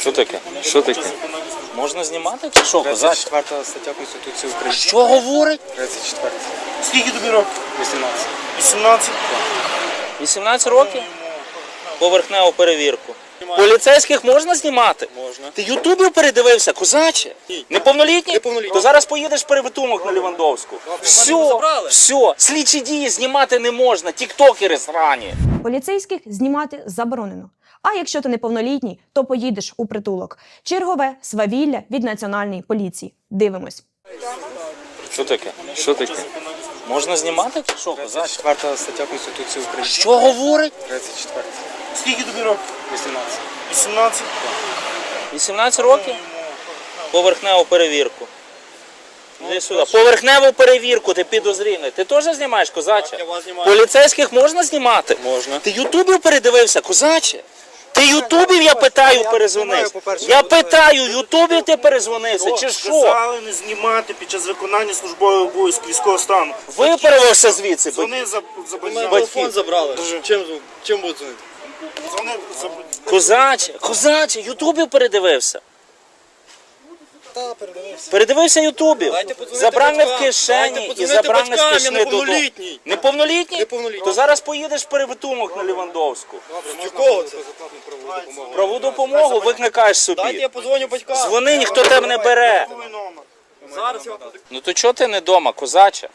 Що таке? Що таке? Можна знімати чи що, козач? 34 стаття Конституції України. Що говорить? 34. Скільки тобі років? 18. 18? 18 років? Поверхневу перевірку. Поліцейських можна знімати? Можна. Ти ютубів передивився, козаче? Неповнолітній? Неповнолітній. То зараз поїдеш перевитумок на Лівандовську. Все, все, слідчі дії знімати не можна, тіктокери срані. Поліцейських знімати заборонено. А якщо ти неповнолітній, то поїдеш у притулок. Чергове свавілля від національної поліції. Дивимось. Що таке? Що таке? Можна знімати що, козач? 34 стаття Конституції України. Що говорить? 34. Скільки тобі років? 18. 18? 18 років? Поверхневу перевірку. Іди сюди. Поверхневу перевірку, ти підозрілий. Ти теж знімаєш, козаче? Поліцейських можна знімати? Можна. Ти ютубів передивився, козаче? Ти ютубів, я питаю, перезвонився. Я питаю, ютубів ти перезвонився, чи що? Сказали не знімати під час виконання службового обов'язку військового стану. Виправився звідси. бо- Вони за, телефон забрали. Чим, чим будуть дзвонити? Вони за Козаче, козаче, ютубів передивився. Передивився. Передивився ютубів. Дайте Забрав не в кишені і батькам, я спішни додому. неповнолітній. Неповнолітній? То зараз поїдеш перевитумок на Лівандовську. До кого це? Праву допомогу викликаєш Дайте собі. я подзвоню батькам. Дзвони, ніхто тебе не бере. Зараз я Ну то чого ти не вдома, козаче?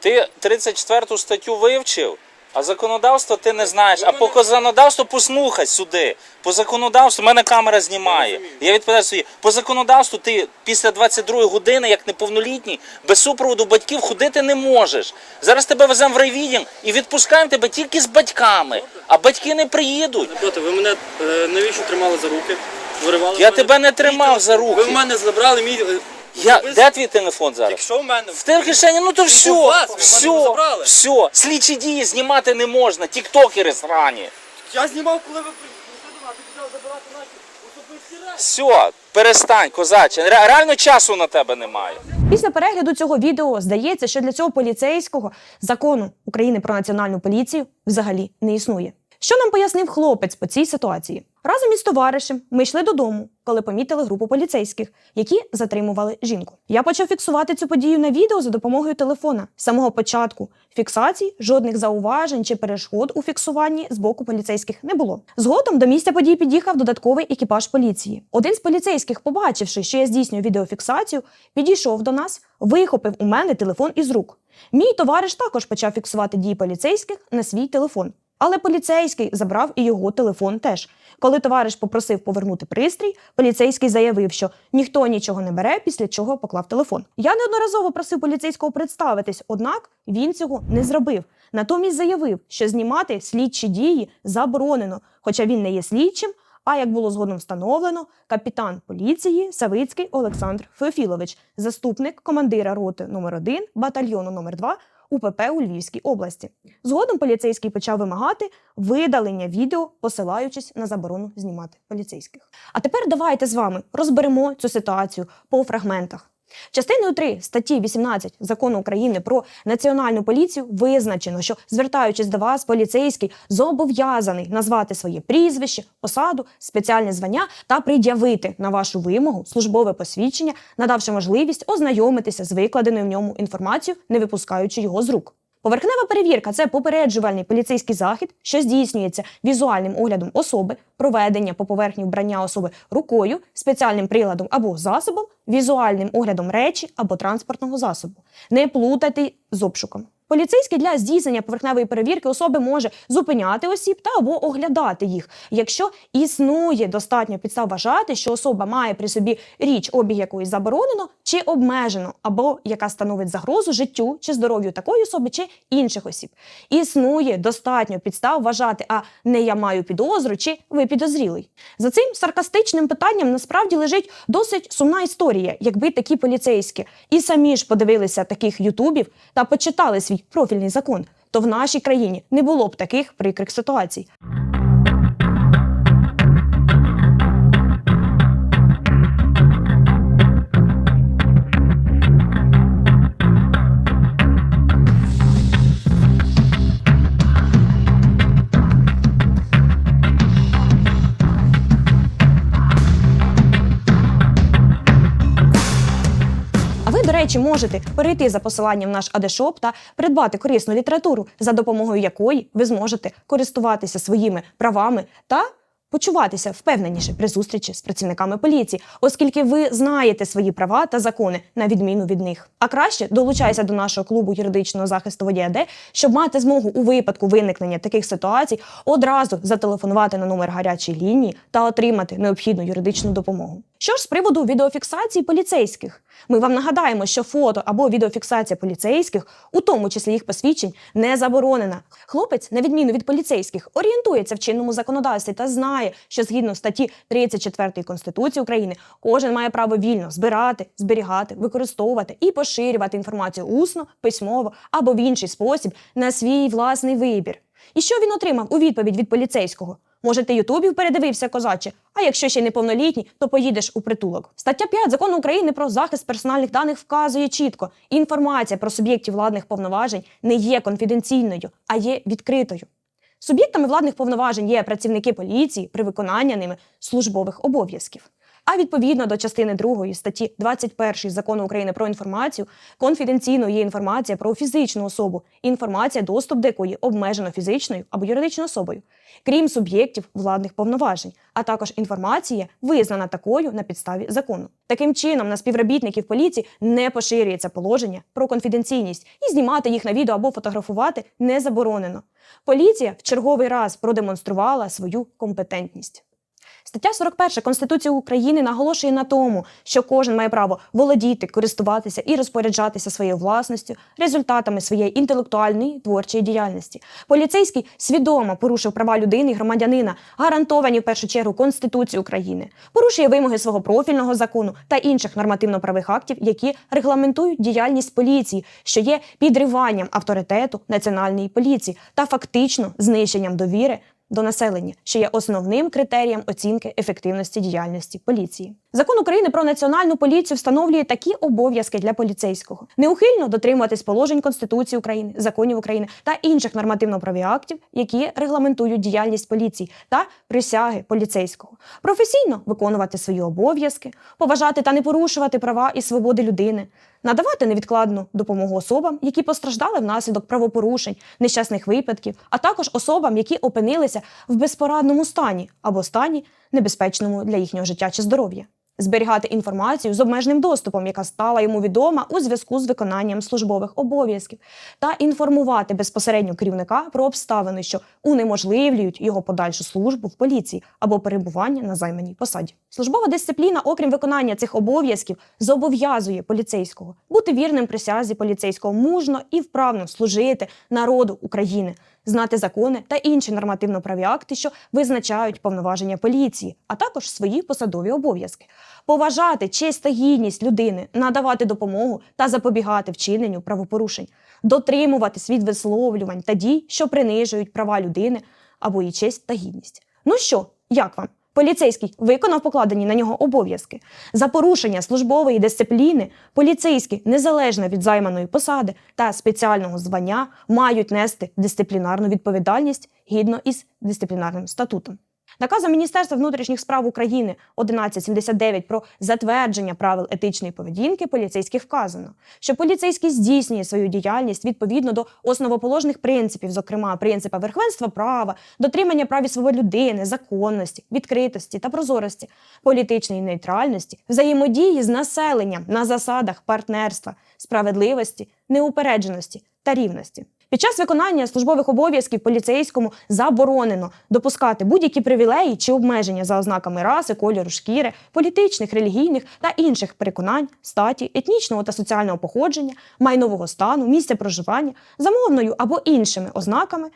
Ти 34 статтю вивчив, а законодавство ти не знаєш. А по законодавству послухай сюди. По законодавству мене камера знімає. Я відповідаю собі, по законодавству ти після 22 години, як неповнолітній, без супроводу батьків ходити не можеш. Зараз тебе веземо в райвідділ і відпускаємо тебе тільки з батьками, а батьки не приїдуть. Проти, ви мене е, навіщо тримали за руки? Виривали Я мене? тебе не тримав за руки. Ви в мене забрали мій... Я, де твій телефон зараз? Якщо в мене... В тебе в кишені, ну то все, у вас, ви в мене все, забрали. все. Слідчі дії знімати не можна, тіктокери срані. Я знімав, коли ви прийшли до нас, і почали забирати наші особисті речі. Все, перестань, козаче. Ре- Реально часу на тебе немає. Після перегляду цього відео здається, що для цього поліцейського закону України про національну поліцію взагалі не існує. Що нам пояснив хлопець по цій ситуації? Разом із товаришем ми йшли додому, коли помітили групу поліцейських, які затримували жінку. Я почав фіксувати цю подію на відео за допомогою телефона. З самого початку фіксацій, жодних зауважень чи перешкод у фіксуванні з боку поліцейських не було. Згодом до місця подій під'їхав додатковий екіпаж поліції. Один з поліцейських, побачивши, що я здійснюю відеофіксацію, підійшов до нас, вихопив у мене телефон із рук. Мій товариш також почав фіксувати дії поліцейських на свій телефон. Але поліцейський забрав і його телефон теж. Коли товариш попросив повернути пристрій, поліцейський заявив, що ніхто нічого не бере, після чого поклав телефон. Я неодноразово просив поліцейського представитись, однак він цього не зробив. Натомість заявив, що знімати слідчі дії заборонено, хоча він не є слідчим. А як було згодом встановлено, капітан поліції Савицький Олександр Феофілович, заступник командира роти номер 1 батальйону номер 2 УПП у Львівській області. Згодом поліцейський почав вимагати видалення відео, посилаючись на заборону знімати поліцейських. А тепер давайте з вами розберемо цю ситуацію по фрагментах. Частиною 3 статті 18 закону України про національну поліцію визначено, що звертаючись до вас, поліцейський зобов'язаний назвати своє прізвище, посаду, спеціальне звання та пред'явити на вашу вимогу службове посвідчення, надавши можливість ознайомитися з викладеною в ньому інформацією, не випускаючи його з рук. Поверхнева перевірка це попереджувальний поліцейський захід, що здійснюється візуальним оглядом особи, проведення по поверхні вбрання особи рукою, спеціальним приладом або засобом, візуальним оглядом речі або транспортного засобу. Не плутайте з обшуком. Поліцейський для здійснення поверхневої перевірки особи може зупиняти осіб та або оглядати їх, якщо існує достатньо підстав вважати, що особа має при собі річ, обіг якої заборонено чи обмежено, або яка становить загрозу життю чи здоров'ю такої особи чи інших осіб. Існує достатньо підстав вважати, а не я маю підозру чи ви підозрілий. За цим саркастичним питанням насправді лежить досить сумна історія, якби такі поліцейські і самі ж подивилися таких ютубів та почитали свій профільний закон, то в нашій країні не було б таких прикрих ситуацій. Речі, можете перейти за посиланням в наш Адешоп та придбати корисну літературу, за допомогою якої ви зможете користуватися своїми правами та почуватися впевненіше при зустрічі з працівниками поліції, оскільки ви знаєте свої права та закони на відміну від них. А краще долучайся до нашого клубу юридичного захисту водія Д, щоб мати змогу у випадку виникнення таких ситуацій одразу зателефонувати на номер гарячої лінії та отримати необхідну юридичну допомогу. Що ж з приводу відеофіксації поліцейських? Ми вам нагадаємо, що фото або відеофіксація поліцейських, у тому числі їх посвідчень, не заборонена. Хлопець, на відміну від поліцейських, орієнтується в чинному законодавстві та знає, що згідно статті 34 Конституції України кожен має право вільно збирати, зберігати, використовувати і поширювати інформацію усно, письмово або в інший спосіб на свій власний вибір. І що він отримав у відповідь від поліцейського? Може, ти Ютубів передивився, козаче? А якщо ще неповнолітній, то поїдеш у притулок. Стаття 5 закону України про захист персональних даних вказує чітко: інформація про суб'єктів владних повноважень не є конфіденційною, а є відкритою. Суб'єктами владних повноважень є працівники поліції при виконанні ними службових обов'язків. А відповідно до частини 2 статті 21 закону України про інформацію, конфіденційною є інформація про фізичну особу, інформація, доступ до якої обмежено фізичною або юридичною особою, крім суб'єктів владних повноважень, а також інформація, визнана такою на підставі закону. Таким чином, на співробітників поліції не поширюється положення про конфіденційність і знімати їх на відео або фотографувати не заборонено. Поліція в черговий раз продемонструвала свою компетентність. Стаття 41 Конституції України наголошує на тому, що кожен має право володіти, користуватися і розпоряджатися своєю власністю, результатами своєї інтелектуальної творчої діяльності. Поліцейський свідомо порушив права людини і громадянина, гарантовані в першу чергу Конституцією України, порушує вимоги свого профільного закону та інших нормативно-правих актів, які регламентують діяльність поліції, що є підриванням авторитету національної поліції та фактично знищенням довіри до населення, що є основним критерієм оцінки ефективності діяльності поліції. Закон України про національну поліцію встановлює такі обов'язки для поліцейського: неухильно дотримуватись положень Конституції України, законів України та інших нормативно-правових актів, які регламентують діяльність поліції та присяги поліцейського, професійно виконувати свої обов'язки, поважати та не порушувати права і свободи людини. Надавати невідкладну допомогу особам, які постраждали внаслідок правопорушень, нещасних випадків, а також особам, які опинилися в безпорадному стані або стані небезпечному для їхнього життя чи здоров'я. Зберігати інформацію з обмеженим доступом, яка стала йому відома у зв'язку з виконанням службових обов'язків, та інформувати безпосередньо керівника про обставини, що унеможливлюють його подальшу службу в поліції або перебування на займаній посаді. Службова дисципліна, окрім виконання цих обов'язків, зобов'язує поліцейського бути вірним присязі поліцейського мужно і вправно служити народу України, знати закони та інші нормативно-праві акти, що визначають повноваження поліції, а також свої посадові обов'язки, поважати честь та гідність людини, надавати допомогу та запобігати вчиненню правопорушень, дотримуватись від висловлювань та дій, що принижують права людини або її честь та гідність. Ну що, як вам? Поліцейський виконав покладені на нього обов'язки. За порушення службової дисципліни поліцейські, незалежно від займаної посади та спеціального звання, мають нести дисциплінарну відповідальність гідно із дисциплінарним статутом. Наказом Міністерства внутрішніх справ України 1179 про затвердження правил етичної поведінки поліцейських вказано, що поліцейський здійснює свою діяльність відповідно до основоположних принципів, зокрема принципа верховенства права, дотримання прав і свобод людини, законності, відкритості та прозорості, політичної нейтральності, взаємодії з населенням на засадах партнерства, справедливості, неупередженості та рівності. Під час виконання службових обов'язків поліцейському заборонено допускати будь-які привілеї чи обмеження за ознаками раси, кольору шкіри, політичних, релігійних та інших переконань, статі, етнічного та соціального походження, майнового стану, місця проживання, замовною або іншими ознаками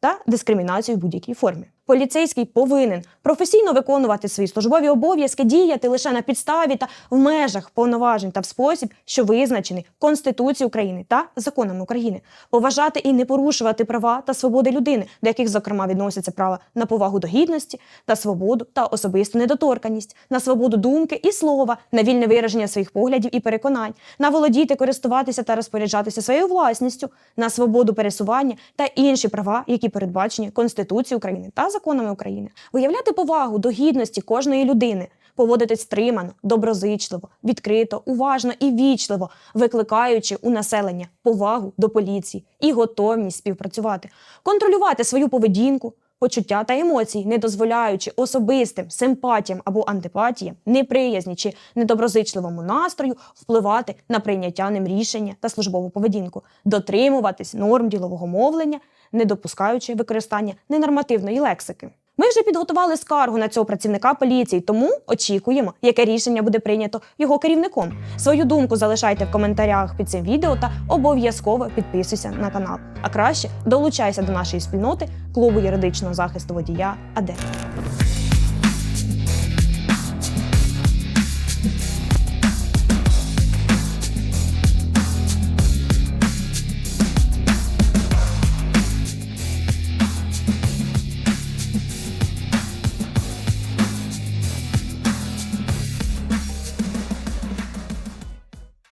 та дискримінацією в будь-якій формі. Поліцейський повинен професійно виконувати свої службові обов'язки, діяти лише на підставі та в межах повноважень та в спосіб, що визначений Конституцією України та законами України, поважати і не порушувати права та свободи людини, до яких, зокрема, відносяться права на повагу до гідності та свободу та особисту недоторканність, на свободу думки і слова, на вільне вираження своїх поглядів і переконань, на володіти, користуватися та розпоряджатися своєю власністю, на свободу пересування та інші права, які передбачені Конституцією України та законами України, виявляти повагу до гідності кожної людини, поводитись стримано, доброзичливо, відкрито, уважно і вічливо, викликаючи у населення повагу до поліції і готовність співпрацювати, контролювати свою поведінку, почуття та емоції, не дозволяючи особистим симпатіям або антипатіям, неприязні чи недоброзичливому настрою впливати на прийняття ним рішення та службову поведінку, дотримуватись норм ділового мовлення, не допускаючи використання ненормативної лексики. Ми вже підготували скаргу на цього працівника поліції, тому очікуємо, яке рішення буде прийнято його керівником. Свою думку залишайте в коментарях під цим відео та обов'язково підписуйся на канал. А краще долучайся до нашої спільноти клубу юридичного захисту водія АД.